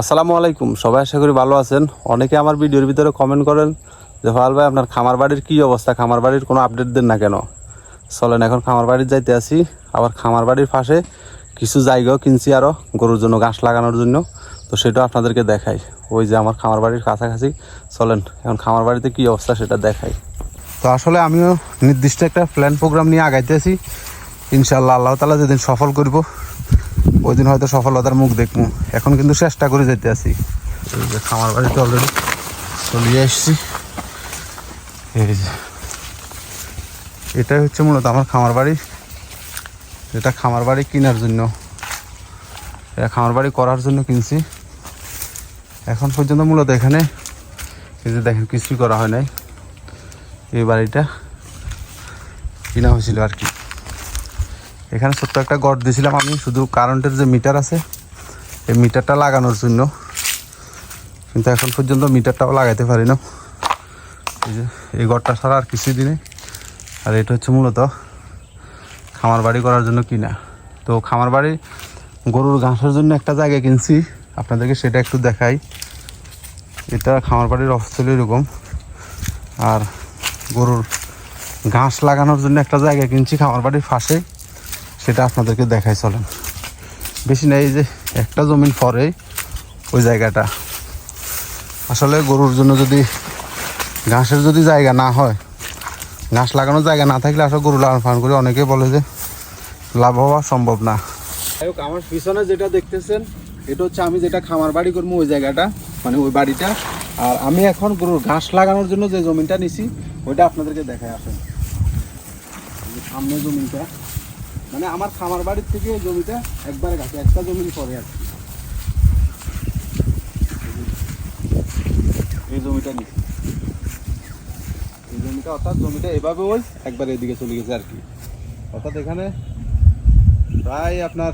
আসসালামু আলাইকুম। সবাই আশা করি ভালো আছেন। অনেকে আমার ভিডিওর ভিতরে কমেন্ট করেন যে ফাল ভাই, আপনার খামার বাড়ির কী অবস্থা? খামার বাড়ির কোনো আপডেট দেন না কেন? চলেন, এখন খামার বাড়ির যাইতে আসি। আবার খামার বাড়ির পাশে কিছু জায়গাও কিনছি আরও গরুর জন্য ঘাস লাগানোর জন্য। তো সেটাও আপনাদেরকে দেখাই। ওই যে আমার খামার বাড়ির কাছাকাছি। চলেন, এখন খামার বাড়িতে কী অবস্থা সেটা দেখাই। তো আসলে আমিও নির্দিষ্ট একটা প্ল্যান প্রোগ্রাম নিয়ে আগাইতে আছি ইনশাল্লাহ আল্লাহ তালা যেদিন সফল করব ওই দিন হয়তো সফলতার মুখ দেখব এখন কিন্তু চেষ্টা করে যেতে যে খামার বাড়িতে অলরেডি চলিয়ে এসছি। এই যে। এটাই হচ্ছে মূলত আমার খামার বাড়ি। এটা খামার বাড়ি কেনার জন্য। এটা খামার বাড়ি করার জন্য কিনছি। এখন পর্যন্ত মূলত এখানে এই যে দেখেন কিছুই করা হয় নাই। এই বাড়িটা কিনা হয়েছিল আর কি। এখানে ছোট্ট একটা গড় দিয়েছিলাম আমি, শুধু কারেন্টের যে মিটার আছে, এই মিটারটা লাগানোর জন্য। কিন্তু এখন পর্যন্ত মিটারটাও লাগাইতে পারি না। এই যে, এই গড়টা ছাড়া আর কিছুই দিনে। আর এটা হচ্ছে মূলত খামার বাড়ি করার জন্য কিনা। তো খামার বাড়ি, গরুর ঘাসের জন্য একটা জায়গা কিনছি। আপনাদেরকে সেটা একটু দেখাই। এটা খামার বাড়ির অবস্থা হলো এরকম। আর গরুর ঘাস লাগানোর জন্য একটা জায়গা কিনছি খামার বাড়ির পাশে। সেটা আপনাদেরকে দেখাই, চলেন। বেশি নেই যে একটা জমিন পরে ওই জায়গাটা। আসলে গরুর জন্য যদি ঘাসের যদি জায়গা না হয়, ঘাস লাগানোর জায়গা না থাকলে আসলে গরু লালন পালন করে অনেকে বলে যে লাভ হওয়া সম্ভব না। আমার পিছনে যেটা দেখতেছেন, এটা হচ্ছে আমি যেটা খামার বাড়ি করব ওই জায়গাটা মানে ওই বাড়িটা। আর আমি এখন গরুর ঘাস লাগানোর জন্য যে জমিটা নিছি, ওইটা আপনাদেরকে দেখায় আসেন। সামনে জমিটা মানে আমার খামার বাড়ির থেকে জমিটা একবারে কাছে একটা জমির পরে আর এই জমিটা নিছি এই জমিটা অর্থাৎ জমিটা এভাবে ওই একবার এদিকে চলে গেছে আর কি। অর্থাৎ এখানে প্রায় আপনার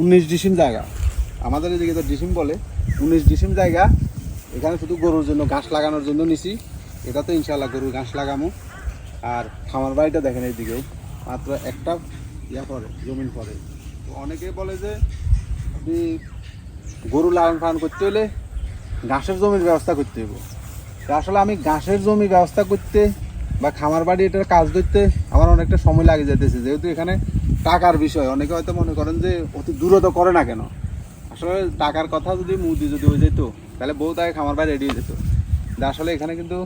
উনিশ ডিসিম জায়গা। আমাদের এদিকে তো ডিসিম বলে, উনিশ ডিসিম জায়গা। এখানে শুধু গরুর জন্য ঘাস লাগানোর জন্য নিছি। এটা তো ইনশাল্লাহ গরুর ঘাস লাগামো। আর খামার বাড়িটা দেখেন এইদিকেও মাত্র একটা ইয়া পরে, জমিন পরে। তো অনেকে বলে যে, আপনি গরু লালন পালন করতে হলে ঘাসের জমির ব্যবস্থা করতে তো আসলে আমি ঘাসের জমি ব্যবস্থা করতে বা খামার বাড়ি এটার কাজ করতে আমার অনেকটা সময় লাগে যেতেছে। যেহেতু এখানে টাকার বিষয়, অনেকে হয়তো মনে করেন যে অতি দূরত করে না কেন? আসলে টাকার কথা যদি মুদি যদি হয়ে যেত, তাহলে বউ তাকে খামার বাড়ি রেডি হয়ে যেত। আসলে এখানে কিন্তু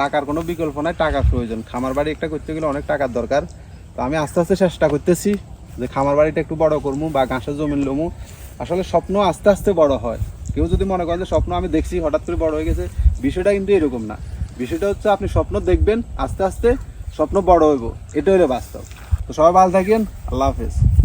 টাকার কোনো বিকল্প নাই, টাকার প্রয়োজন। খামার বাড়ি একটা করতে গেলে অনেক টাকার দরকার। তো আমি আস্তে আস্তে চেষ্টা করতেছি যে খামার বাড়িটা একটু বড় করব বা ঘাসের জমিন লমু। আসলে স্বপ্ন আস্তে আস্তে বড় হয়। কেউ যদি মনে করেন যে স্বপ্ন আমি দেখছি, হঠাৎ করে বড় হয়ে গেছে, বিষয়টা কিন্তু এরকম না। বিষয়টা হচ্ছে আপনি স্বপ্ন দেখবেন, আস্তে আস্তে স্বপ্ন বড় হইব। এটা হলো বাস্তব। তো সবাই ভালো থাকেন, আল্লাহ হাফেজ।